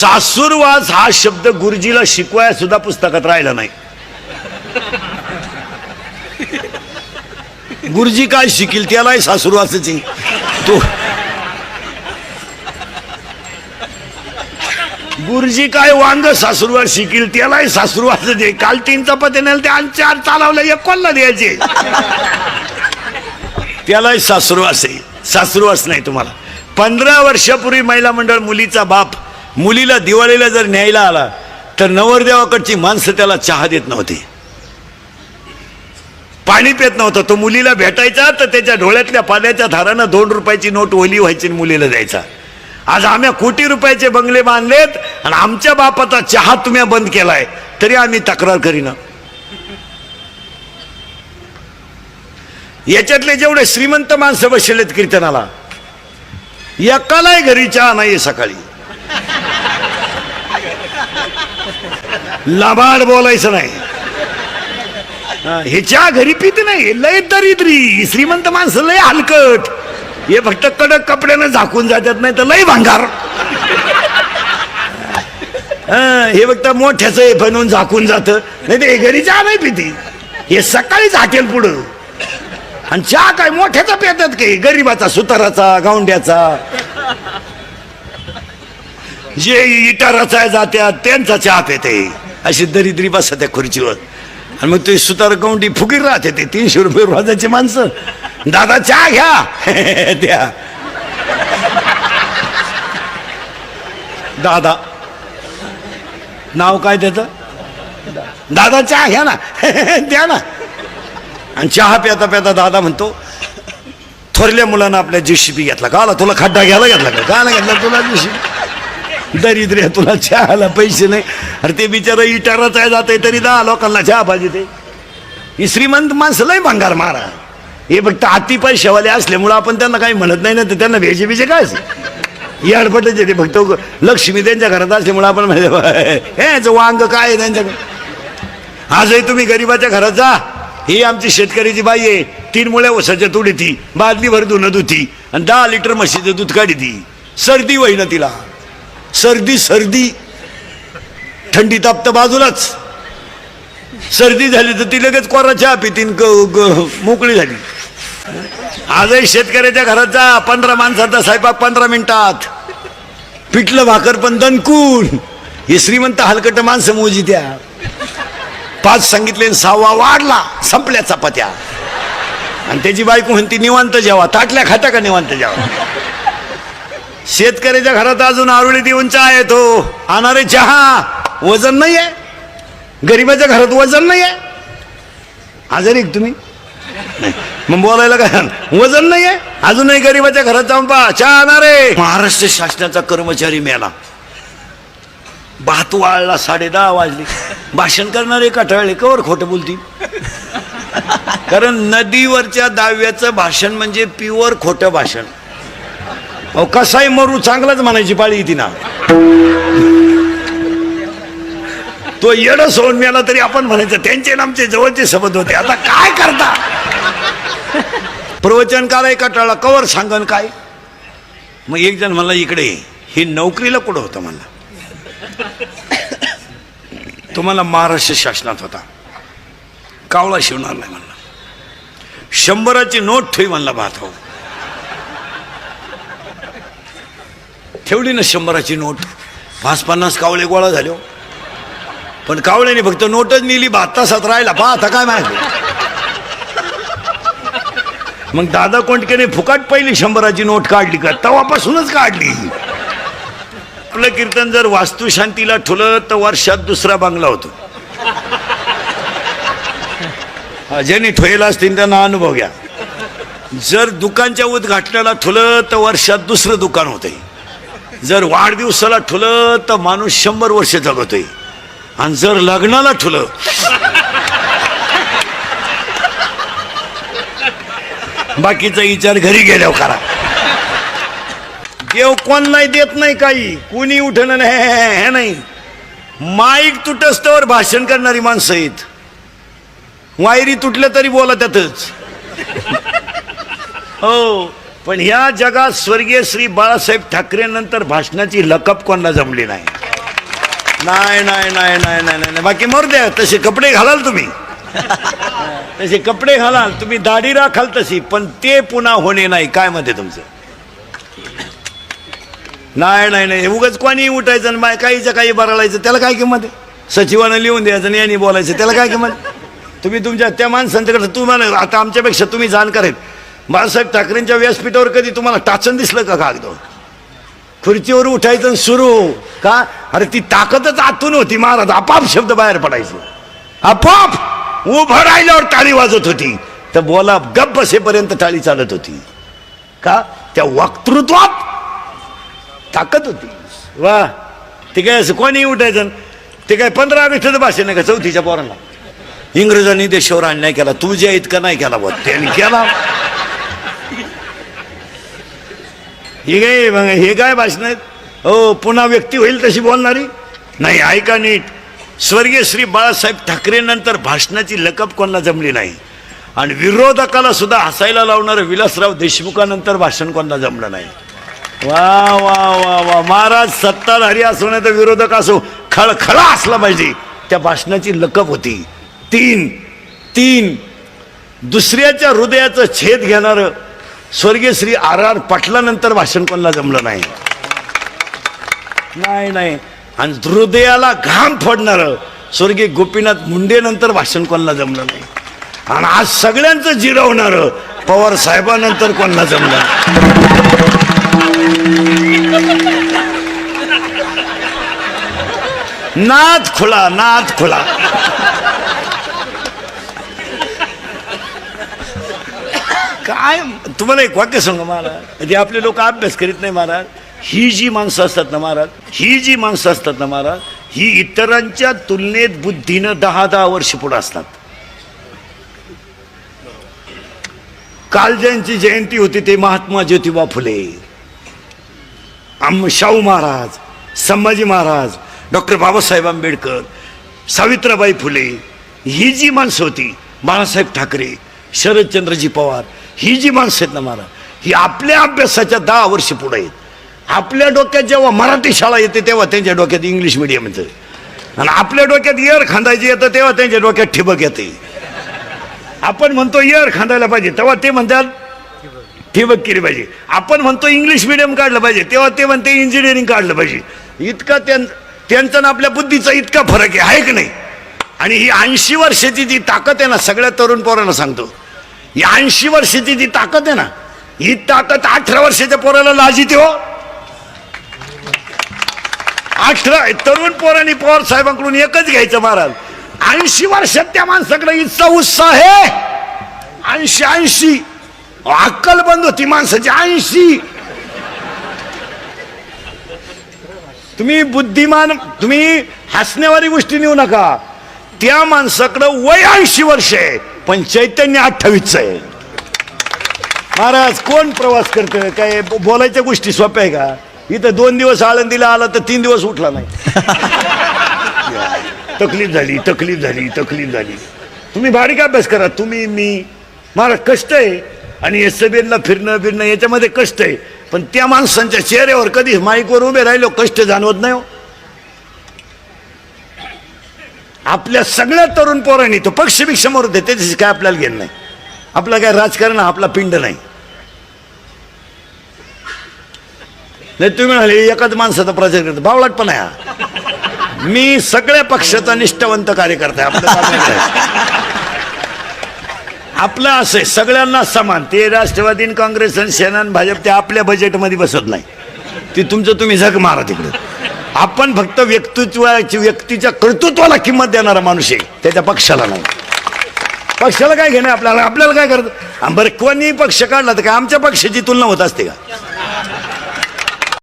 सासूरवास हा शब्द गुरुजीला शिकवाय सुद्धा पुस्तकात राहिला नाही. गुरुजी काय शिकील त्यालाही सासूरवासच. आहे. तो गुरुजी काय वांग सासूरवास शिकील त्यालाही सासूरवास दे. काल तीन चपाती नेल ते आणि चार चालवलं एक कोणला द्यायचे? त्यालाही सासूरवास आहे. सासूरवास नाही तुम्हाला. पंधरा वर्षापूर्वी महिला मंडळ मुलीचा बाप मुलीला दिवाळीला जर न्यायला आला तर नवरदेवाकडची माणसं त्याला चहा देत नव्हती. पाणी पेत नव्हतं. तो मुलीला भेटायचा तर त्याच्या डोळ्यातल्या पाण्याच्या धारानं दोन रुपयाची नोट ओली व्हायची आणि मुलीला द्यायचा. आज आम्ही कोटी रुपयाचे बंगले बांधलेत आणि आमच्या बापाचा चहा तुम्ही बंद केलाय तरी आम्ही तक्रार करीना. याच्यातले जेवढे श्रीमंत माणसं बसलेत कीर्तनाला एकालाय घरी चहा नाही सकाळी. लाबाड बोलायचं नाही. हा, हे चहा घरी पित नाही. लय दरिद्री श्रीमंत माणसं लय हलकट. हे फक्त कडक कपड्यानं झाकून जातात नाही तर लय भांगार. हा, हे फक्त मोठ्याच हे बनवून झाकून जात. नाही ते घरी चहा नाही पिती. हे सकाळीच हाटेल पुढं. आणि चहा काय मोठ्याचा पेतात काही गरीबाचा सुताराचा गावंड्याचा? जे इटाराचा जात्यात त्यांचा चहा पेते. अशी दरिद्री बसत त्या खुर्चीवर. आणि मग ते सुतार गावंडी फुकीर राहते ते तीनशे रुपये रोजाची माणसं. दादा चहा घ्या. द्या. दादा. नाव काय त्याचं? दादा चहा घ्या ना. द्या ना. आणि चहा प्याता प्याता दादा म्हणतो थोरल्या मुलानं आपल्या जेसीबी घेतला का? आला तुला खड्डा घ्यायला घेतला का? का घेतला तुला जेसीबी दरिद्र्य तुला चहाला पैसे नाही. अरे ते बिचारा इटाराच आहे जाते तरी दहा लोकांना चहा पाहिजे ते. ही श्रीमंत माणसं लय भंगार मारा. हे फक्त आती पैशावाले असल्यामुळं आपण त्यांना काही म्हणत नाही ना तर त्यांना भेजे बिजे काय हे अडपटायचे ते फक्त. लक्ष्मी त्यांच्या घरात असल्यामुळं आपण म्हणजे हे याचं वांग काय आहे त्यांच्याकडे? आजही तुम्ही गरीबाच्या घरात जा. ही आमची शेतकऱ्याची बाई आहे. तीन मुळ्या ओसाच्या तुडी ती बादली भर धुणं धुती आणि दहा लिटर म्हशीचं दूध काढी ती सर्दी होईना तिला. सर्दी सर्दी. थंडी तापत बाजूलाच. सर्दी झाली तर ती लगेच कोरा चहा पितीन मोकळी झाली. आजही शेतकऱ्याच्या घरात जा पंधरा माणसाचा स्वयंपाक पंधरा मिनिटात. पिठलं भाकर पण दणकून. हे श्रीमंत हलकट माणसं मोजी त्या पाच सांगितले सहावा वाढला संपल्या चपात्या. आणि त्याची बायको म्हणती निवांत जेवा ताटल्या खाता का निवांत जेवा? शेतकऱ्याच्या घरात अजून आरुळी देऊन चहा येतो. आणणारे चहा. वजन नाही आहे गरीबाच्या घरात वजन नाही आहे आजारी तुम्ही? मग बोलायला काय वजन नाही. आहे अजूनही गरीबाच्या घरात जाऊन पहा. चहा आणणारे महाराष्ट्र शासनाचा कर्मचारी मेला भात वाळला साडे दहा वाजले. भाषण करणारे कटाळले कवर खोटं बोलती कारण नदीवरच्या दाव्याचं भाषण म्हणजे प्युअर खोटं भाषण. अहो कसाही मरू चांगलाच म्हणायची पाळी तिना. ना तो येड सोडून मिळाला तरी आपण म्हणायचं त्यांचे आमचे जवळचे संबंध होते. आता काय करता? प्रवचन कालाय कटाळा कवर सांगन काय? मग एक जण म्हणला इकडे हे नोकरीला कुठं होतं म्हणला. तुम्हाला महाराष्ट्र शासनात होता. कावळा शिवणार नाही म्हणला. शंभराची नोट ठेवी म्हणला भात हो. ठेवली ना शंभराची नोट. पाच पन्नास कावळे गोळा झाले हो. पण कावळ्याने फक्त नोटच नेली भात तासात राहिला. पहा आता काय माहिती. मग दादा कोंडकेने फुकाट पहिली शंभराची नोट काढली का? तवापासूनच काढली. आपलं कीर्तन जर वास्तुशांतीला ठुलं तर वर्षात दुसरा बांगला होतो. हा, ज्यांनी ठोयला असतील त्यांना अनुभव घ्या. जर दुकानच्या उद्घाटनाला ठुलं तर वर्षात दुसरं दुकान होतंय. जर वाढदिवसाला ठुलं तर माणूस शंभर वर्ष जगतोय. आणि जर लग्नाला ठुलं बाकीचा विचार घरी गेल्यावर करा. देव कोणलाही देत नाही काही. कुणी उठणं नाही हे नाही. माईक तुटस्तवर भाषण करणारी माणसं आहेत. वायरी तुटल्या तरी बोला त्यातच. हो. पण ह्या जगात स्वर्गीय श्री बाळासाहेब ठाकरे नंतर भाषणाची लकप कोणाला जमली नाही. नाही नाही नाही नाही नाही नाही बाकी मरू द्या. तसे कपडे घालाल तुम्ही. तसे कपडे घालाल. तुम्ही दाढी राखाल तशी पण ते पुन्हा होणे नाही. काय म्हणते तुमचं? नाही नाही नाही. उगाच कोणी उठायचं आणि बाय काहीचं काही बरायचं त्याला काय किंमत आहे? सचिवानं लिहून द्यायचं आणि यांनी बोलायचं त्याला काय किंमत? तुम्ही तुमच्या त्या माणसांच्याकडे तुम्हाला आता आमच्यापेक्षा तुम्ही जाणकार आहेत. बाळासाहेब ठाकरेंच्या व्यासपीठावर कधी तुम्हाला टाचन दिसलं का कागद खुर्चीवर उठायचं आणि सुरू. का? अरे ती ताकदच आतून होती महाराज. आपाप शब्द बाहेर पडायचे. आपाप! उभं राहिल्यावर टाळी वाजत होती. तर बोला गप्प बसेपर्यंत टाळी चालत होती. का? त्या वक्तृत्वात ताकद होती. वा. ते काय असं कोणी उठायचं? ते काय पंधरा ऑगस्टचं भाषण का चौथीच्या पोरांना? इंग्रजांनी देशावर अन्याय केला. तू जे इतका नाही केला बघ. त्यांनी केला. हे काय मग हे काय भाषण आहेत? हो पुन्हा व्यक्ती होईल तशी बोलणारी? नाही ऐका नीट. स्वर्गीय श्री बाळासाहेब ठाकरेंनंतर भाषणाची लकब कोणाला जमली नाही. आणि विरोधकाला सुद्धा हसायला लावणारं विलासराव देशमुखानंतर भाषण कोणाला जमलं नाही. वा वा वा वा. महाराज सत्ताधारी असो नाही तर विरोधक असो खळखळा असला पाहिजे. त्या भाषणाची लकब होती. तीन तीन. दुसऱ्याच्या हृदयाचं छेद घेणारं स्वर्गीय श्री आर आर पाटलानंतर भाषण कोणाला जमलं नाही? नाही नाही. आणि हृदयाला घाम फोडणारं स्वर्गीय गोपीनाथ मुंडे नंतर भाषण कोणाला जमलं नाही? आणि आज सगळ्यांचं जिरवणारं पवार साहेबानंतर कोणाला जमलं नाथ नाद खुला नाद खुला. काय? तुम्हाला एक वाक्य सांगू महाराज. जे आपले लोक अभ्यास करीत नाही महाराज. ही जी माणसं असतात ना महाराज ही जी माणसं असतात ना महाराज ही इतरांच्या तुलनेत बुद्धीनं दहा दहा वर्ष पुढे असतात. काल ज्यांची जयंती होती ते महात्मा ज्योतिबा फुले. आम शाहू महाराज संभाजी महाराज डॉक्टर बाबासाहेब आंबेडकर सावित्रीबाई फुले ही जी माणसं होती बाळासाहेब ठाकरे शरदचंद्रजी पवार ही जी माणसं आहेत ना महाराज ही आपल्या अभ्यासाच्या दहा वर्ष पुढे आहेत. आपल्या डोक्यात जेव्हा मराठी शाळा येते तेव्हा त्यांच्या डोक्यात इंग्लिश मिडियम येतं. आणि आपल्या डोक्यात इयर खांदायची येतं तेव्हा त्यांच्या डोक्यात ठिबक येते. आपण म्हणतो इयर खांदायला पाहिजे तेव्हा ते म्हणतात ठिबक केली पाहिजे. आपण म्हणतो इंग्लिश मिडियम काढलं पाहिजे तेव्हा ते म्हणते इंजिनिअरिंग काढलं पाहिजे. इतका त्यां त्यांचा ना आपल्या बुद्धीचा इतका फरक आहे आहे की नाही? आणि ही ऐंशी वर्षाची जी ताकद आहे ना सगळ्या तरुण पोरांना सांगतो. ही ऐंशी वर्षाची ती ताकद आहे ना ही ताकद अठरा वर्षाच्या पोराला लाजिते हो. अठरा तरुण पोरांनी पवार साहेबांकडून एकच घ्यायचं महाराज ऐंशी वर्षात त्या माणसाकडे इतका उत्साह आहे. ऐंशी ऐंशी. अक्कल बंद होती माणसाची ऐंशी. तुम्ही बुद्धिमान तुम्ही हसण्यावारी गोष्टी नेऊ नका. त्या माणसाकडं वय ऐंशी वर्ष आहे. पण चैतन्य अठ्ठावीसचं आहे. महाराज कोण प्रवास करतं काय बोलायच्या गोष्टी सोप्या आहे का? इथं दोन दिवस आळंदीला आला तर तीन दिवस उठला नाही. तकलीफ झाली तकलीफ झाली तकलीफ झाली. तुम्ही बारीक अभ्यास करा तुम्ही मी. मला कष्ट आहे. आणि एस बीला फिरणं फिरणं याच्यामध्ये कष्ट आहे. पण त्या माणसांच्या चेहऱ्यावर कधी माईकवर उभे राहिलो कष्ट जाणवत नाही हो. आपल्या सगळ्या तरुण पोरांनी तो पक्ष समोर होते त्याच्याशी काय आपल्याला घेणं नाही. आपलं काय राजकारण हा आपला पिंड नाही. नाही तुम्ही म्हणाले एकाच माणसाचा प्रचार करतो. बावळाट पण आहे मी सगळ्या पक्षाचा निष्ठावंत कार्यकर्ता आहे आपलं असं आहे सगळ्यांना समान. ते राष्ट्रवादी काँग्रेस आणि सेना भाजप ते आपल्या बजेटमध्ये बसत नाही. ते तुमचं तुम्ही झक मारा तिकडे. आपण फक्त व्यक्तित्वाची व्यक्तीच्या कर्तृत्वाला किंमत देणारा माणूस आहे. त्याच्या पक्षाला नाही. पक्षाला काय घेणं आपल्याला? आपल्याला काय करत बरं कोणी पक्ष काढला तर काय? आमच्या पक्षाची तुलना होत असते का?